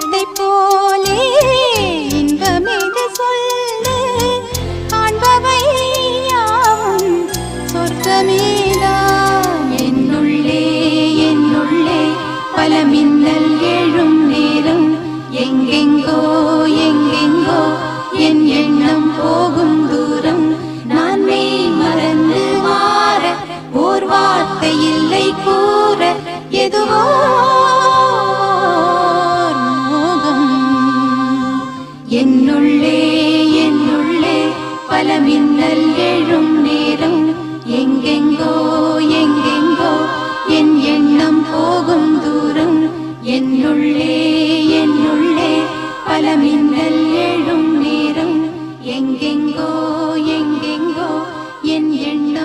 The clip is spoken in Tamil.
இன்பத்தை போலே இன்பமிது சொல்லு. காண்பவை யாவும் சொர்க்கமேதான் என்னுள்ளே என்னுள்ளே பல மின்னல் எழும் நேரம். எங்கெங்கோ எங்கெங்கோ என் எண்ணம் போகும் தூரம். நான் மெய் மறந்து மாற ஓர் வார்த்தை இல்லை கூற. எதுவோ என்னுள்ளே என்னுள்ளே பல மின்னல் எழும் நேரம். எங்கெங்கோ எங்கெங்கோ என் எண்ணம் போகும் தூரம். என்னுள்ளே என்னுள்ளே பல மின்னல் எழும் நேரம். எங்கெங்கோ